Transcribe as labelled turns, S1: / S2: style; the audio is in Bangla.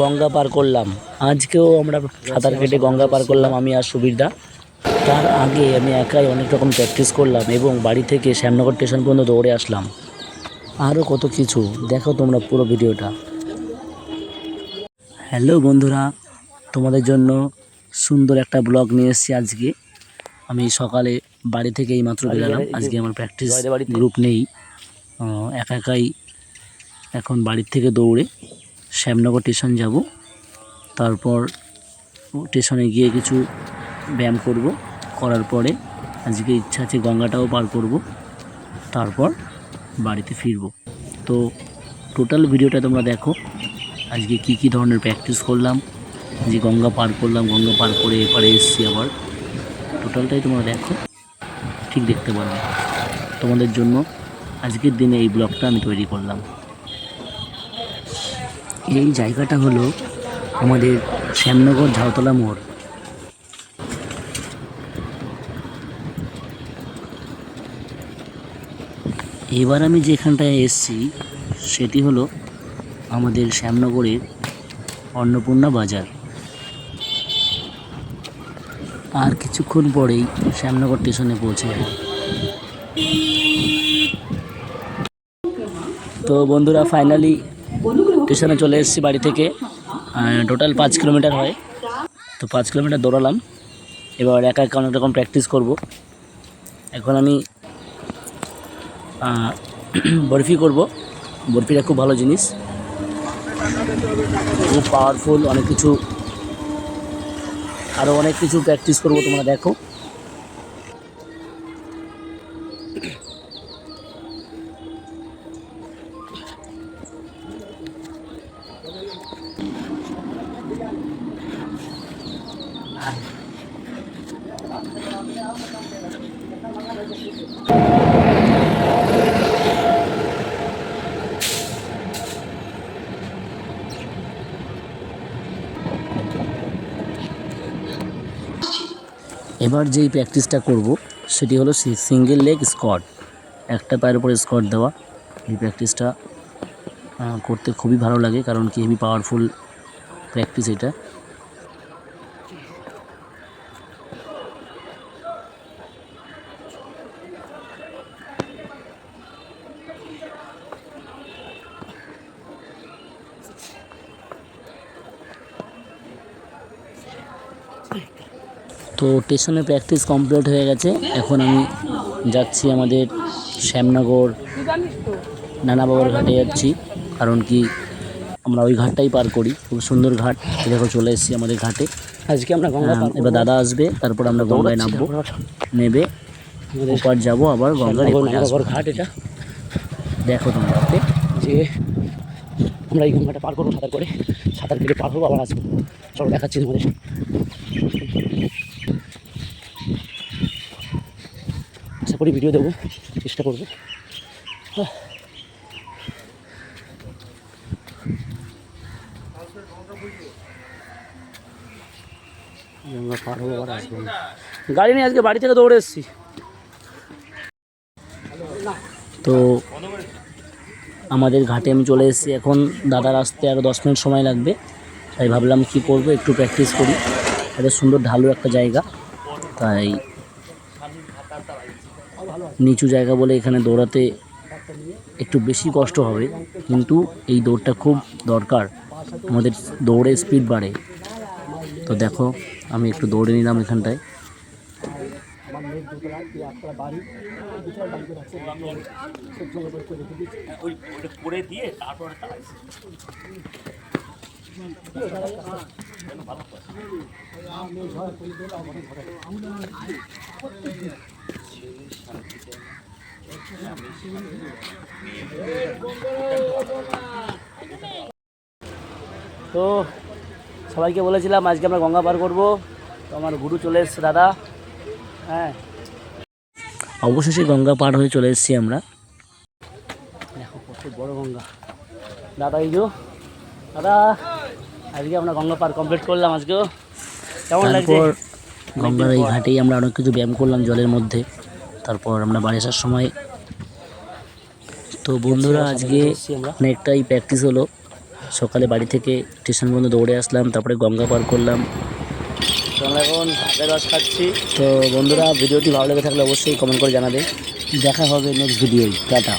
S1: গঙ্গা পার করলাম। আজকেও আমরা সাঁতার কেটে গঙ্গা পার করলাম আমি আর সুবীরদা। তার আগে আমি একাই অনেক রকম প্র্যাকটিস করলাম এবং বাড়ি থেকে শ্যামনগর স্টেশন পর্যন্ত দৌড়ে আসলাম। আরও কত কিছু দেখো তোমরা পুরো ভিডিওটা। হ্যালো বন্ধুরা তোমাদের জন্য সুন্দর একটা ব্লগ নিয়ে এসেছি আজকে। আমি সকালে বাড়ি থেকে এই মাত্র বেরালাম আজকে আমার প্র্যাকটিস গ্রুপ নেই। একা একাই এখন বাড়ির থেকে দৌড়ে শ্যামনগর স্টেশন যাব। তারপর স্টেশনে গিয়ে কিছু ব্যায়াম করব। করার পরে আজকে ইচ্ছা আছে গঙ্গাটাও পার করব। তারপর বাড়িতে ফিরব। তো টোটাল ভিডিওটা তোমরা দেখো। আজকে কি কি ধরনের প্র্যাকটিস করলাম? যে গঙ্গা পার করলাম, গঙ্গা পার করে এপারে এসেছি আবার। টোটালটাই তোমরা দেখো। ঠিক দেখতে পারবে। তোমাদের জন্য আজকের দিনে এই ব্লগটা আমি তৈরি করলাম। এই জায়গাটা হলো আমাদের শ্যামনগর ঝাউতলা মোড়। এবার আমি যেখানটায় এসেছি, সেটি হলো আমাদের শ্যামনগরের অন্নপূর্ণা বাজার। আর কিছুক্ষণ পরেই শ্যামনগর স্টেশনে পৌঁছে যাব তো বন্ধুরা ফাইনালি স্টেশনে চলে এসেছি বাড়ি থেকে। টোটাল পাঁচ কিলোমিটার হয়। তো পাঁচ কিলোমিটার দৌড়ালাম। এবার একা একা অনেক রকম প্র্যাকটিস করব। এখন আমি বরফি করব। বরফিটা খুব ভালো জিনিস। খুব পাওয়ারফুল অনেক কিছু আরও অনেক কিছু প্র্যাকটিস করব তোমরা দেখো। এবার যেই প্র্যাকটিসটা করব, সেটি হলো সিঙ্গেল লেগ স্কট একটা পায়ের উপরে স্কট দেওয়া। এই প্র্যাকটিসটা করতে খুবই ভালো লাগে, কারণ কি হেভি পাওয়ারফুল প্র্যাকটিস এটা। তো স্টেশনে প্র্যাকটিস কমপ্লিট হয়ে গেছে। এখন আমি যাচ্ছি আমাদের শ্যামনগর নানা বাবার ঘাটে যাচ্ছি। কারণ কি আমরা ওই ঘাটটাই পার করি। খুব সুন্দর ঘাট। দেখো চলে এসেছি আমাদের ঘাটে।
S2: আজকে আমরা গঙ্গা
S1: এবার দাদা আসবে তারপর আমরা গঙ্গায় নামবো। নেবে। ওপার যাব আবার গঙ্গার
S2: ঘাট এটা।
S1: দেখো তোমরা
S2: যে আমরা এই গঙ্গাটা পার করব সাঁতার করে। সাঁতার কেটে পার হব আবার আসব। চলো দেখাচ্ছি তোমাদের। করি ভিডিও দেবো, চেষ্টা করব। আসব। গাড়ি নিয়ে আজকে বাড়ি থেকে দৌড়ে এসেছি।
S1: তো আমাদের ঘাটে আমি চলে এসেছি। এখন দাদার আসতে আরও দশ মিনিট সময় লাগবে। তাই ভাবলাম কি করব, একটু প্র্যাকটিস করি। এত সুন্দর ঢালু একটা জায়গা। তাই নিচু জায়গা বলে এখানে দৌড়াতে একটু বেশি কষ্ট হবে। কিন্তু এই দৌড়টা খুব দরকার। আমাদের দৌড়ে স্পিড বাড়ে। তো দেখো, আমি একটু দৌড়ে নিলাম এখানটায়। তো সবাইকে বলেছিলাম আজকে আমরা গঙ্গা পার করব। তো আমার গুরু চলে এসছে দাদা। হ্যাঁ। অবশেষে গঙ্গা পার হয়ে চলে এসেছি আমরা। দেখো কত বড় গঙ্গা। দাদা এই যো দাদা আজকে আমরা গঙ্গা পার কমপ্লিট করলাম আজকেও। কেমন লাগছে? গঙ্গার এই ঘাটেই আমরা অনেক কিছু ব্যায়াম করলাম জলের মধ্যে। তারপর আমরা বাড়ি আসার সময় তো বন্ধুরা আজকে অনেকটাই প্র্যাকটিস হলো। সকালে বাড়ি থেকে স্টেশন পর্যন্ত দৌড়ে আসলাম তারপরে গঙ্গা পার করলাম। তো আমরা এখন ভাতের রস খাচ্ছি। তো বন্ধুরা ভিডিওটি ভালো লেগে থাকলে অবশ্যই কমেন্ট করে জানাবে। দেখা হবে নেক্সট ভিডিওয় টাটা।